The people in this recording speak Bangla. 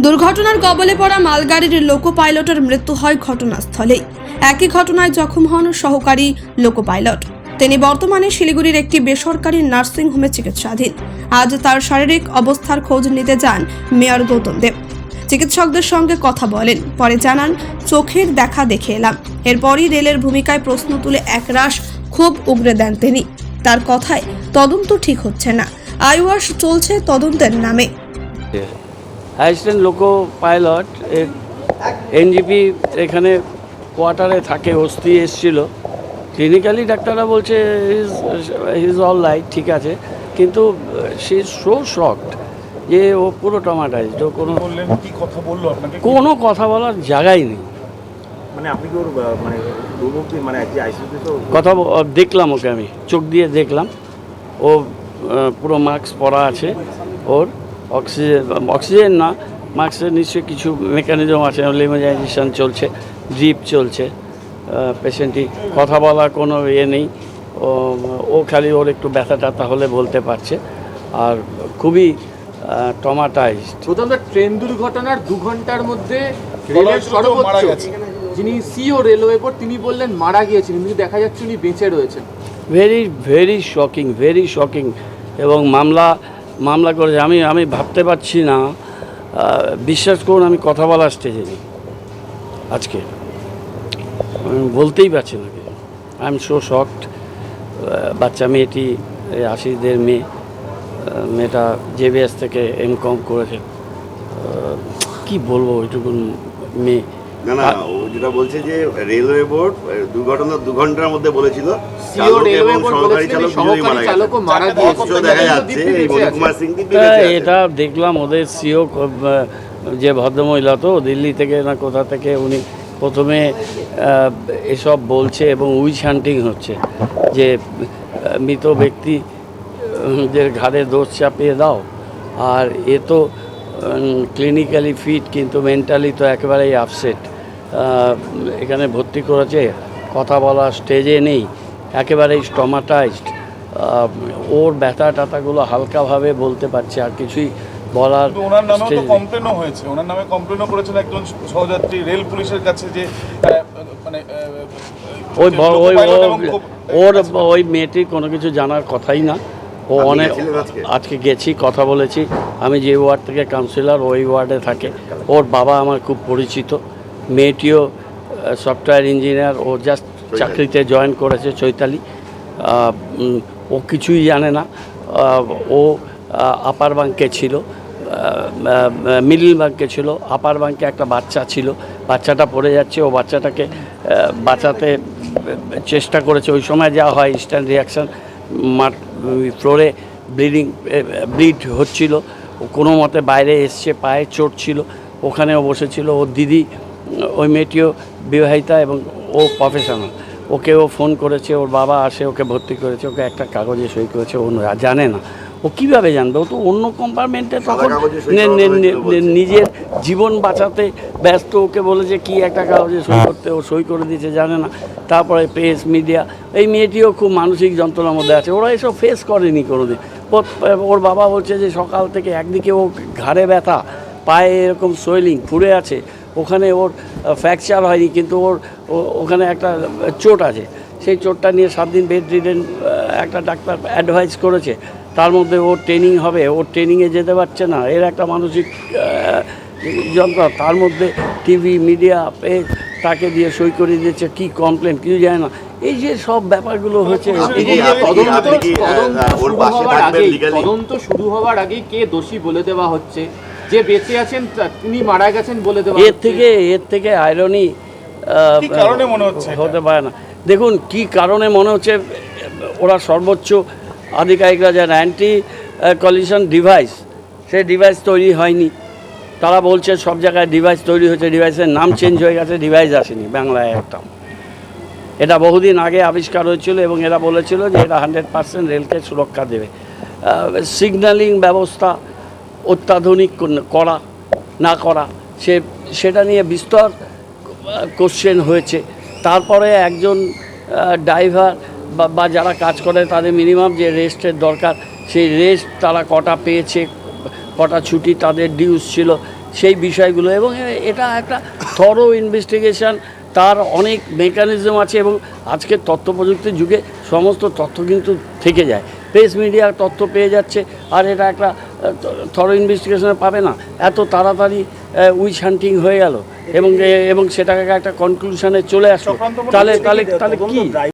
দুর্ঘটনার কবলে পড়া মালগাড়ির লোকো পাইলটের মৃত্যু হয় ঘটনাস্থলেই। একই ঘটনায় জখম হন সহকারী লোকো পাইলট তিনি বর্তমানে শিলিগুড়ির একটি বেসরকারি নার্সিংহোমে চিকিৎসাধীন। আজ তার শারীরিক অবস্থার খোঁজ নিতে যান মেয়র গৌতম দেব। চিকিৎসকদের সঙ্গে কথা বলেন, পরে জানান, চোখের দেখা দেখে এলাম। এরপরই রেলের ভূমিকায় প্রশ্ন তুলে একরাশ ক্ষোভ উগরে দেন তিনি। তার কথায়, তদন্ত ঠিক হচ্ছে না। আইওয়াস চলছে তদন্তের নামে। অ্যাসিস্ট্যান্ট লোকো পাইলট এনজিপি এখানে কোয়ার্টারে থাকে অস্থি এসছিল। ক্লিনিক্যালি ডাক্তাররা বলছে ইজ অল লাইট ঠিক আছে। কিন্তু সে সো শকড যে ও পুরো টমাটাইজড ও কোনো কথা বলল আপনাকে? কোনো কথা বলার জায়গাই নেই। মানে আপনি কি ওর মানে মানে যে আইসিইউতে তো কথা দেখলাম ওকে আমি চোখ দিয়ে দেখলাম। ও পুরো মাস্ক পরা আছে ওর। অক্সিজেন অক্সিজেন না মাস্কের নিশ্চয়ই কিছু মেকানিজম আছে লিমাইজেশন চলছে ড্রিপ চলছে পেশেন্টটি কথা বলার কোনো ইয়ে নেই ও খালি ওর একটু ব্যথা ট্যাথা হলে বলতে পারছে আর খুবই টমাটাইজড প্রথমত ট্রেন দুর্ঘটনার দু ঘণ্টার মধ্যে রেলের মারা সর্বোচ্চ। গেছে। যিনি সিও রেলওয়ে বোর্ড তিনি বললেন মারা গিয়েছেন কিন্তু দেখা যাচ্ছে উনি বেঁচে রয়েছেন। Very very shocking very shocking এবং মামলা মামলা করেছে, আমি আমি ভাবতে পারছি না। বিশ্বাস করুন, আমি কথা বলার স্টেজে নেই আজকে। আমি বলতেই পারছি না আই এম সো শকড বাচ্চা মেয়েটি আশিসদের মেয়ে মেয়েটা জেবিএস থেকে এম কম করেছে। কি বলব, ওইটুকুন মেয়ে। না না ও যেটা বলছে যে রেলওয়ে বোর্ড দুর্ঘটনা দু ঘণ্টার মধ্যে বলেছিল চালক এবং সহকারী চালক এই দুজনেই সহকারী মারা গেছে। চালকও মারা চারটে গিয়েছে। দেখা যাচ্ছে এই বেঁচে সিং হ্যাঁ, এটা দেখলাম ওদের সিও যে ভদ্রমহিলা তো দিল্লি থেকে না কোথা থেকে উনি প্রথমে এসব বলছে এবং উইচ হান্টিং হচ্ছে যে মৃত ব্যক্তি যে দের ঘাড়ে দোষ চাপিয়ে দাও। আর এ তো ক্লিনিক্যালি ফিট কিন্তু মেন্টালি তো একেবারেই আপসেট এখানে ভর্তি করেছে কথা বলা স্টেজে নেই একেবারেই স্টমাটাইজড ওর ব্যথা টাথাগুলো হালকাভাবে বলতে পারছে আর কিছুই বলার ওনার নামেও তো কমপ্লেনও হয়েছে ওনার নামে কমপ্লেনও করেছেন একজন সহযাত্রী রেল পুলিশের কাছে যে মানে ওই ওই ওর ওই মেয়েটির কোনো কিছু জানার কথাই না। ও অনেক? আজকে? গেছি কথা বলেছি। আমি যে ওয়ার্ড থেকে কাউন্সিলর ওই ওয়ার্ডে থাকে। ওর বাবা আমার খুব পরিচিত। মেয়েটিও সফটওয়্যার ইঞ্জিনিয়ার ও জাস্ট চাকরিতে জয়েন করেছে চৈতালি। ও কিছুই জানে না। ও আপার ব্যাংকে ছিল। মিডিল ব্যাংকে ছিল। আপার ব্যাংকে একটা বাচ্চা ছিল। বাচ্চাটা পড়ে যাচ্ছে। ও বাচ্চাটাকে বাঁচাতে চেষ্টা করেছে। ওই সময় যা হয় ইনস্ট্যান্ট রিয়াকশান মাঠ ফ্লোরে ব্লিডিং ব্লিড হচ্ছিল। কোনো মতে বাইরে এসছে, পায়ে চোট ছিল। ওখানেও বসেছিল। ওর দিদি ওই মেয়েটিও বিবাহিতা এবং ও প্রফেশনাল ওকে ও ফোন করেছে ওর বাবা আসে ওকে ভর্তি করেছে ওকে একটা কাগজে সই করেছে ও জানে না। ও কীভাবে জানবে? ও তো অন্য কম্পার্টমেন্টে তখন। নিজের জীবন বাঁচাতে ব্যস্ত ওকে বলেছে কী একটা কাগজে সই করতে ও সই করে দিয়েছে জানে না। তারপরে প্রেস মিডিয়া এই মেয়েটিও খুব মানসিক যন্ত্রণার মধ্যে আছে। ওরা এসব ফেস করেনি কোনোদিন। ওর বাবা বলছে যে সকাল থেকে একদিকে ও ঘাড়ে ব্যথা পায়ে এরকম সোয়েলিং ফুলে আছে। ওখানে ওর ফ্র্যাকচার হয়নি কিন্তু ওর ও- ওখানে একটা চোট আছে। সেই চোটটা নিয়ে সাত দিন বেড রিডেন একটা ডাক্তার অ্যাডভাইস করেছে। তার মধ্যে ওর ট্রেনিং হবে ওর ট্রেনিংয়ে যেতে পারছে না। এর একটা মানসিক যন্ত্র তার মধ্যে টিভি মিডিয়া তাকে দিয়ে সই করে দিয়েছে কি কমপ্লেন কিছু যায় না। এই যে সব ব্যাপারগুলো হচ্ছে তদন্ত শুরু হওয়ার আগেই কে দোষী বলে দেওয়া হচ্ছে? যে বেঁচে আছেন তিনি মারা গেছেন বলে দেওয়া এর থেকে এর থেকে আয়রনি কি কারণে মনে হচ্ছে হতে পারে না। দেখুন কি কারণে মনে হচ্ছে ওরা সর্বোচ্চ আধিকারিকরা যারা অ্যান্টি কলিশন ডিভাইস সেই ডিভাইস তৈরি হয়নি। তারা বলছে সব জায়গায় ডিভাইস তৈরি হয়েছে ডিভাইসের নাম চেঞ্জ হয়ে গেছে ডিভাইস আসেনি বাংলায় একটা। এটা বহুদিন আগে আবিষ্কার হয়েছিল এবং এরা বলেছিল যে এটা হান্ড্রেড পার্সেন্ট রেলকে সুরক্ষা দেবে। সিগন্যালিং ব্যবস্থা অত্যাধুনিক করা না করা, সে, সেটা নিয়ে বিস্তর কোশ্চেন হয়েছে। তারপরে একজন ড্রাইভার বা যারা কাজ করে তাদের মিনিমাম যে রেস্টের দরকার, সেই রেস্ট তারা কটা পেয়েছে, কটা ছুটি তাদের ডিউস ছিল, সেই বিষয়গুলো এবং এটা একটা থরো ইনভেস্টিগেশন তার অনেক মেকানিজম আছে এবং আজকের তথ্য প্রযুক্তির যুগে সমস্ত তথ্য কিন্তু থেকে যায়। প্রেস মিডিয়ার তথ্য পেয়ে যাচ্ছে, আর এটা একটা থরো ইনভেস্টিগেশনে পাবে না। এত তাড়াতাড়ি উইচ হান্টিং হয়ে গেল এবং এবং সেটাকে একটা কনক্লুশনে চলে আসলো। তাহলে তাহলে তাহলে কি?